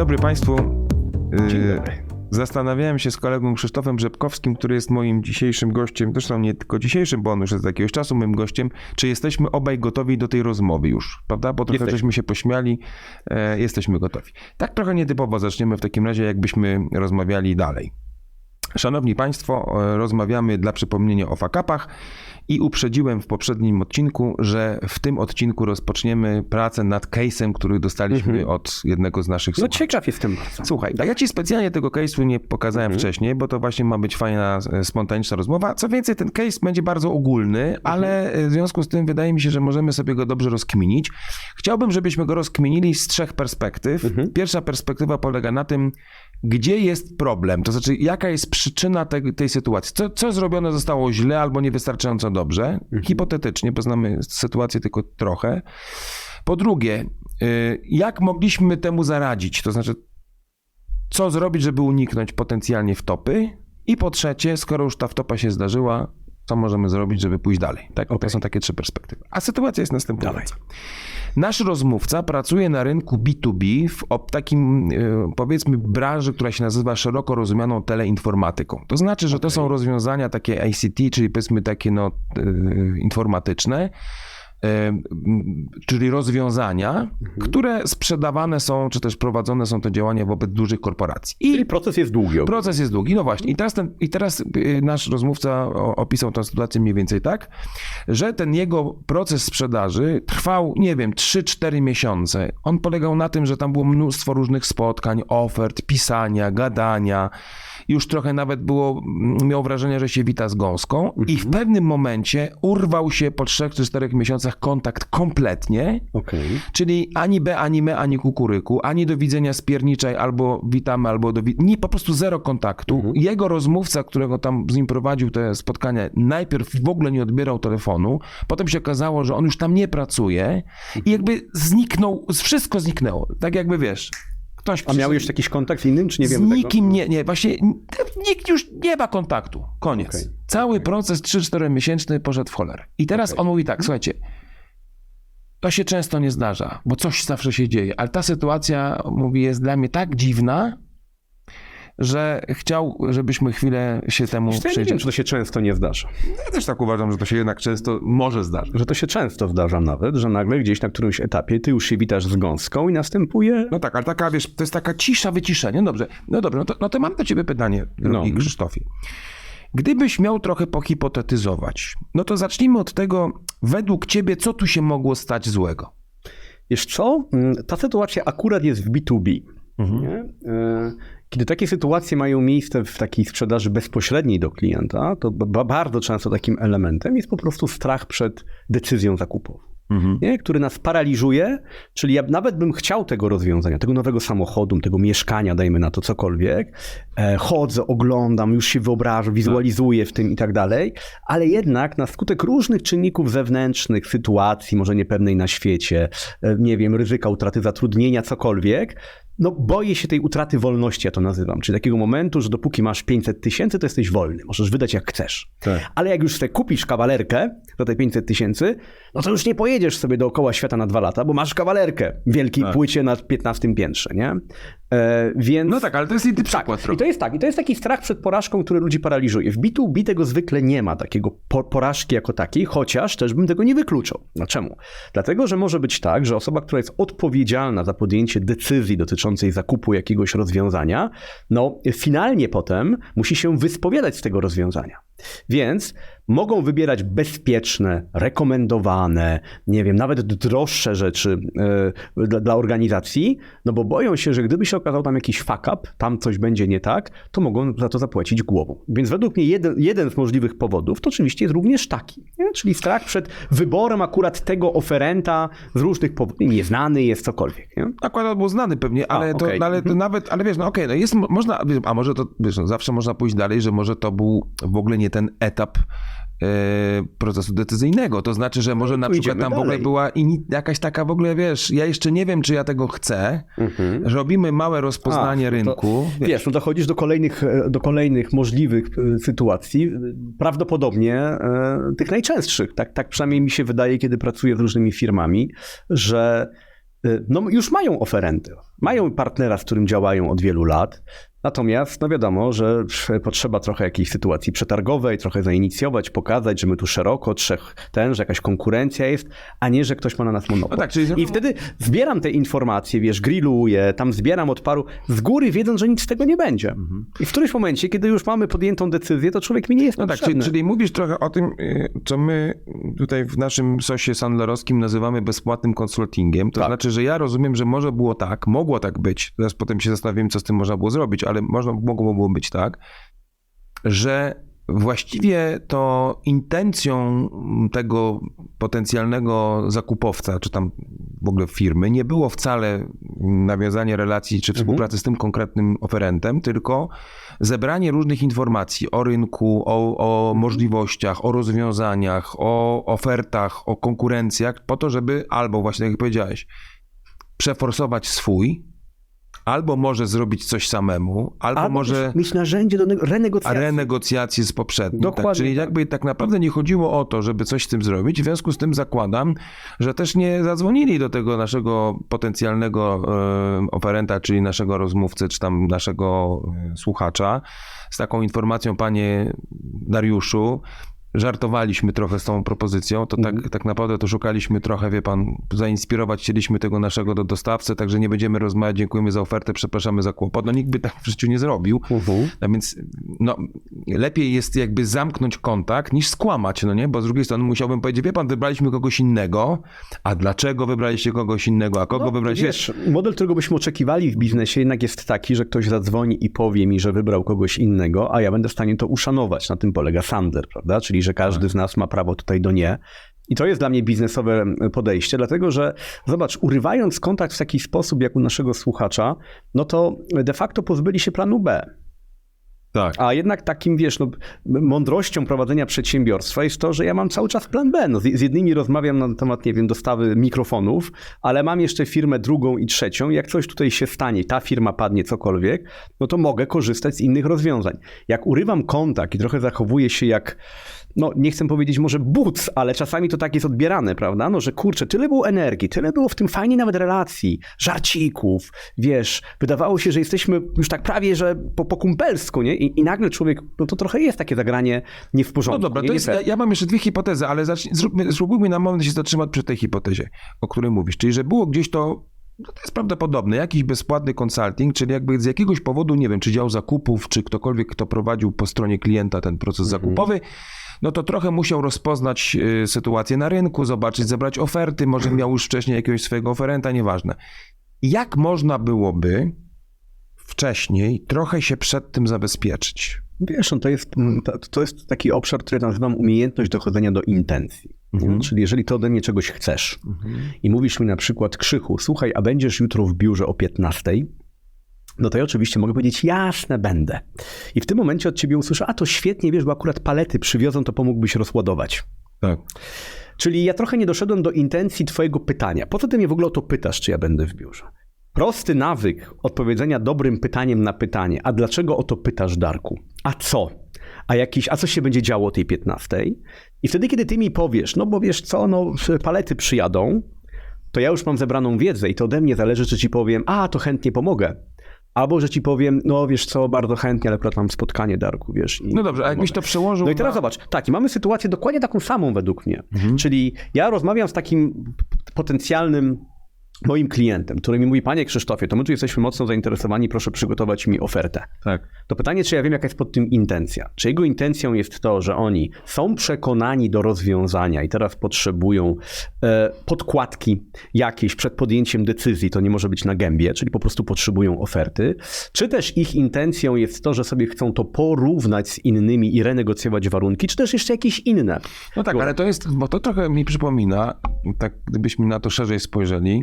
dobry Państwu. Dzień Yy, dobry. Zastanawiałem się z kolegą Krzysztofem Rzepkowskim, który jest moim dzisiejszym gościem, zresztą nie tylko dzisiejszym, bo on już jest od jakiegoś czasu moim gościem, czy jesteśmy obaj gotowi do tej rozmowy już, prawda? Bo trochę Jesteśmy. żeśmy się pośmiali, e, jesteśmy gotowi. Tak trochę nietypowo zaczniemy w takim razie, jakbyśmy rozmawiali dalej. Szanowni Państwo, e, rozmawiamy dla przypomnienia o fakapach i uprzedziłem w poprzednim odcinku, że w tym odcinku rozpoczniemy pracę nad case'em, który dostaliśmy od jednego z naszych No słuchaczy. ciekaw jestem bardzo. Słuchaj, tak ja ci specjalnie tego case'u nie pokazałem wcześniej, bo to właśnie ma być fajna, e, spontaniczna rozmowa. Co więcej, ten case będzie bardzo ogólny, ale e, w związku z tym wydaje mi się, że możemy sobie go dobrze rozkminić. Chciałbym, żebyśmy go rozkminili z trzech perspektyw. Pierwsza perspektywa polega na tym, gdzie jest problem, to znaczy jaka jest przyczyna tej, tej sytuacji. Co, co zrobione zostało źle albo niewystarczająco dobrze, hipotetycznie, bo znamy sytuację tylko trochę. Po drugie, y, jak mogliśmy temu zaradzić, to znaczy co zrobić, żeby uniknąć potencjalnie wtopy? I po trzecie, skoro już ta wtopa się zdarzyła, co możemy zrobić, żeby pójść dalej. Tak? To są takie trzy perspektywy. A sytuacja jest następująca. Nasz rozmówca pracuje na rynku B2B w takim, e, powiedzmy, branży, która się nazywa szeroko rozumianą teleinformatyką. To znaczy, że to są rozwiązania takie ICT, czyli powiedzmy takie no, e, informatyczne, czyli rozwiązania, które sprzedawane są, czy też prowadzone są te działania wobec dużych korporacji. I Czyli proces jest długi. Proces jest długi, no właśnie. I teraz, ten, i teraz y, nasz rozmówca opisał tę sytuację mniej więcej tak, że ten jego proces sprzedaży trwał, nie wiem, 3-4 miesiące. On polegał na tym, że tam było mnóstwo różnych spotkań, ofert, pisania, gadania. Już trochę nawet było, mm, miał wrażenie, że się wita z gąską i w pewnym momencie urwał się po 3 czy 4 miesiącach kontakt kompletnie. Okej. Czyli ani B, ani me, ani kukuryku, ani do widzenia spierniczej, albo witamy, albo do Nie, po prostu zero kontaktu. Jego rozmówca, którego tam z nim prowadził te spotkania, najpierw w ogóle nie odbierał telefonu, potem się okazało, że on już tam nie pracuje i jakby zniknął, wszystko zniknęło. Tak jakby wiesz. Ktoś A miał jeszcze jakiś kontakt z innym, czy nie z wiemy tego? nikim nie, nie, właśnie nikt już nie ma kontaktu. Koniec. Okej. Cały proces 3-4 miesięczny poszedł w cholerę. I teraz on mówi tak, słuchajcie, to się często nie zdarza, bo coś zawsze się dzieje, ale ta sytuacja, mówi, jest dla mnie tak dziwna, że chciał, żebyśmy chwilę się temu Ja przyjrzeli. czy to się często nie zdarza. Ja też tak uważam, że to się jednak często może zdarzyć. Że to się często zdarza nawet, że nagle gdzieś na którymś etapie ty już się witasz z gąską i następuje... No tak, ale taka, wiesz, to jest taka cisza, wyciszenie. No dobrze, no dobrze, no to, no to mam do ciebie pytanie, drogi No. Krzysztofie. Gdybyś miał trochę pohipotetyzować, no to zacznijmy od tego, według ciebie, co tu się mogło stać złego? Wiesz co? Mm, Ta sytuacja akurat jest w B2B. Nie? Kiedy takie sytuacje mają miejsce w takiej sprzedaży bezpośredniej do klienta, to ba- bardzo często takim elementem jest po prostu strach przed decyzją zakupową. Nie? który nas paraliżuje, czyli ja nawet bym chciał tego rozwiązania, tego nowego samochodu, tego mieszkania, dajmy na to cokolwiek, e, chodzę, oglądam, już się wyobrażam, wizualizuję w tym i tak dalej, ale jednak na skutek różnych czynników zewnętrznych, sytuacji, może niepewnej na świecie, e, nie wiem, ryzyka utraty zatrudnienia, cokolwiek, no boję się tej utraty wolności, ja to nazywam, czyli takiego momentu, że dopóki masz 500 tysięcy, to jesteś wolny, możesz wydać jak chcesz. Tak. Ale jak już sobie kupisz kawalerkę za te 500 tysięcy, no to już nie pojedziesz sobie dookoła świata na dwa lata, bo masz kawalerkę w wielkiej Tak. płycie na 15 piętrze, nie? E, więc... No tak, ale to jest inny Tak, przykład i trochę. to jest tak, i to jest taki strach przed porażką, który ludzi paraliżuje. W B2B tego zwykle nie ma, takiego po, porażki jako takiej, chociaż też bym tego nie wykluczał. Dlaczego? Dlatego, że może być tak, że osoba, która jest odpowiedzialna za podjęcie decyzji dotyczącej zakupu jakiegoś rozwiązania, no finalnie potem musi się wyspowiadać z tego rozwiązania. Więc mogą wybierać bezpieczne, rekomendowane, nie wiem, nawet droższe rzeczy e, dla, dla organizacji, no bo boją się, że gdyby się okazał tam jakiś fuck up, tam coś będzie nie tak, to mogą za to zapłacić głową. Więc według mnie jeden, jeden z możliwych powodów to oczywiście jest również taki, nie? czyli strach przed wyborem akurat tego oferenta z różnych powodów, nieznany jest cokolwiek. Nie? Akurat był znany pewnie, ale, to, okej. no, ale Mhm. to nawet, ale wiesz, no okej, no jest, mo- można, a może to, wiesz, no, zawsze można pójść dalej, że może to był w ogóle nie ten etap procesu decyzyjnego, to znaczy, że może na przykład tam w ogóle dalej. była jakaś taka w ogóle, wiesz, ja jeszcze nie wiem, czy ja tego chcę, robimy małe rozpoznanie Mhm. A, no to- rynku, Wiesz, no dochodzisz do kolejnych, e, do kolejnych możliwych e, sytuacji, e, prawdopodobnie e, tych najczęstszych. Tak, tak przynajmniej mi się wydaje, kiedy pracuję z różnymi firmami, że no już mają oferenty. Mają partnera, z którym działają od wielu lat. Natomiast, no wiadomo, że potrzeba trochę jakiejś sytuacji przetargowej, trochę zainicjować, pokazać, że my tu szeroko, trzech ten, że jakaś konkurencja jest, a nie, że ktoś ma na nas monopol. No tak, czyli I wtedy zbieram te informacje, wiesz, grilluję, tam zbieram od paru, z góry wiedząc, że nic z tego nie będzie. I w którymś momencie, kiedy już mamy podjętą decyzję, to człowiek mi nie jest No tak, czyli, potrzebny. czyli mówisz trochę o tym, y, co my tutaj w naszym sosie sandlerowskim nazywamy bezpłatnym konsultingiem. To Tak. znaczy, że ja rozumiem, że może było tak, mogło tak być, teraz potem się zastanawiam, co z tym można było zrobić, ale można, mogło było być tak, że właściwie to intencją tego potencjalnego zakupowca, czy tam w ogóle firmy, nie było wcale nawiązanie relacji czy współpracy z tym konkretnym oferentem, tylko zebranie różnych informacji o rynku, o, o możliwościach, o rozwiązaniach, o ofertach, o konkurencjach, po to, żeby albo właśnie, tak jak powiedziałeś, przeforsować swój, albo może zrobić coś samemu, albo, Albo może mieć narzędzie do renegocjacji. renegocjacje z poprzednim. Tak, Dokładnie czyli tak. jakby tak naprawdę nie chodziło o to, żeby coś z tym zrobić. W związku z tym zakładam, że też nie zadzwonili do tego naszego potencjalnego e, oferenta, czyli naszego rozmówcy, czy tam naszego e, słuchacza z taką informacją, panie Dariuszu, żartowaliśmy trochę z tą propozycją, to tak, tak naprawdę to szukaliśmy trochę, wie pan, zainspirować chcieliśmy tego naszego do dostawcę, także nie będziemy rozmawiać, dziękujemy za ofertę, przepraszamy za kłopot. No nikt by tak w życiu nie zrobił. Mhm. A więc no, lepiej jest jakby zamknąć kontakt niż skłamać, no nie? Bo z drugiej strony musiałbym powiedzieć, wie pan, wybraliśmy kogoś innego, a dlaczego wybraliście kogoś innego, a kogo No, wybraliście? Wiesz, model, którego byśmy oczekiwali w biznesie jednak jest taki, że ktoś zadzwoni i powie mi, że wybrał kogoś innego, a ja będę w stanie to uszanować. Na tym polega Sandler, prawda? Czyli, że każdy z nas ma prawo tutaj do nie. I to jest dla mnie biznesowe podejście, dlatego że zobacz, urywając kontakt w taki sposób jak u naszego słuchacza, no to de facto pozbyli się planu B. Tak. A jednak takim, wiesz, no, mądrością prowadzenia przedsiębiorstwa jest to, że ja mam cały czas plan B. No, z, z jednymi rozmawiam na temat, nie wiem, dostawy mikrofonów, ale mam jeszcze firmę drugą i trzecią. Jak coś tutaj się stanie, ta firma padnie, cokolwiek, no to mogę korzystać z innych rozwiązań. Jak urywam kontakt i trochę zachowuję się jak, no nie chcę powiedzieć może buc, ale czasami to tak jest odbierane, prawda? No, że kurczę, tyle było energii, tyle było w tym fajnie nawet relacji, żarcików, wiesz, wydawało się, że jesteśmy już tak prawie, że po, po kumpelsku, nie? I, I nagle człowiek, no to trochę jest takie zagranie nie w No porządku. dobra, nie, to jest, ja, ja mam jeszcze dwie hipotezy, ale zacznij, zróbmy, spróbujmy na moment się zatrzymać przy tej hipotezie, o której mówisz. Czyli, że było gdzieś to, no to jest prawdopodobne, jakiś bezpłatny consulting, czyli jakby z jakiegoś powodu, nie wiem, czy dział zakupów, czy ktokolwiek, kto prowadził po stronie klienta ten proces zakupowy, no to trochę musiał rozpoznać y, sytuację na rynku, zobaczyć, zebrać oferty, może miał już wcześniej jakiegoś swojego oferenta, nieważne. Jak można byłoby wcześniej trochę się przed tym zabezpieczyć? Wiesz, no to jest, to, to jest taki obszar, który nazywam umiejętność dochodzenia do intencji. Mhm. Czyli jeżeli ty ode mnie czegoś chcesz i mówisz mi na przykład Krzychu, słuchaj, a będziesz jutro w biurze o 15, no to ja oczywiście mogę powiedzieć, jasne, będę. I w tym momencie od ciebie usłyszę, a to świetnie, wiesz, bo akurat palety przywiozą, to pomógłbyś rozładować. Tak. Czyli ja trochę nie doszedłem do intencji twojego pytania. Po co ty mnie w ogóle o to pytasz, czy ja będę w biurze? Prosty nawyk odpowiedzenia dobrym pytaniem na pytanie. A dlaczego o to pytasz, Darku? A co? A, jakiś, a co się będzie działo o tej 15? I wtedy, kiedy ty mi powiesz, no bo wiesz co, no palety przyjadą, to ja już mam zebraną wiedzę i to ode mnie zależy, czy ci powiem, a to chętnie pomogę. Albo, że ci powiem, no wiesz co, bardzo chętnie, ale akurat mam spotkanie, Darku, wiesz. No dobrze, a jakbyś to przełożył no i teraz na... zobacz, tak, i mamy sytuację dokładnie taką samą według mnie. Czyli ja rozmawiam z takim potencjalnym moim klientem, który mi mówi, panie Krzysztofie, to my tu jesteśmy mocno zainteresowani, proszę przygotować mi ofertę. Tak. To pytanie, czy ja wiem, jaka jest pod tym intencja. Czy jego intencją jest to, że oni są przekonani do rozwiązania i teraz potrzebują e, podkładki jakieś przed podjęciem decyzji, to nie może być na gębie, czyli po prostu potrzebują oferty, czy też ich intencją jest to, że sobie chcą to porównać z innymi i renegocjować warunki, czy też jeszcze jakieś inne. No tak, ale to jest, bo to trochę mi przypomina, tak gdybyśmy na to szerzej spojrzeli,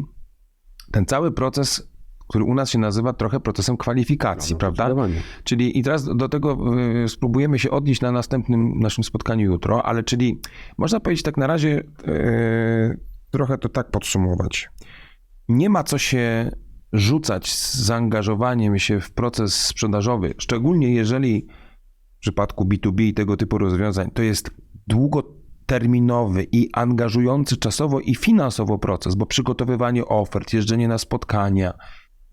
ten cały proces, który u nas się nazywa trochę procesem kwalifikacji, prawda? Zdecydowanie. Czyli i teraz do tego y, spróbujemy się odnieść na następnym naszym spotkaniu jutro, ale czyli można powiedzieć tak na razie y, trochę to tak podsumować. Nie ma co się rzucać z zaangażowaniem się w proces sprzedażowy, szczególnie jeżeli w przypadku B2B i tego typu rozwiązań to jest terminowy i angażujący czasowo i finansowo proces, bo przygotowywanie ofert, jeżdżenie na spotkania,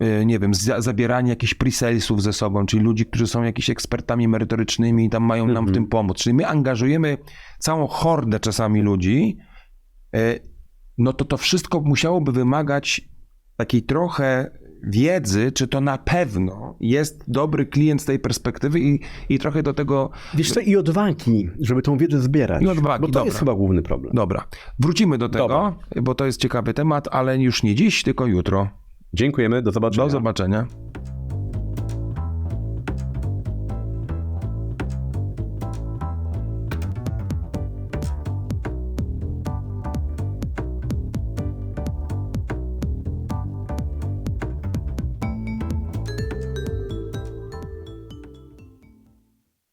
y, nie wiem, za- zabieranie jakichś pre-salesów ze sobą, czyli ludzi, którzy są jakimiś ekspertami merytorycznymi i tam mają nam w tym pomóc. Czyli my angażujemy całą hordę czasami ludzi, y, no to to wszystko musiałoby wymagać takiej trochę wiedzy, czy to na pewno jest dobry klient z tej perspektywy i, i trochę do tego Wiesz co, i odwagi, żeby tą wiedzę zbierać. I odwagi, bo to dobra. jest chyba główny problem. Dobra, wrócimy do tego, Dobra. bo to jest ciekawy temat, ale już nie dziś, tylko jutro. Dziękujemy, do zobaczenia. Do zobaczenia.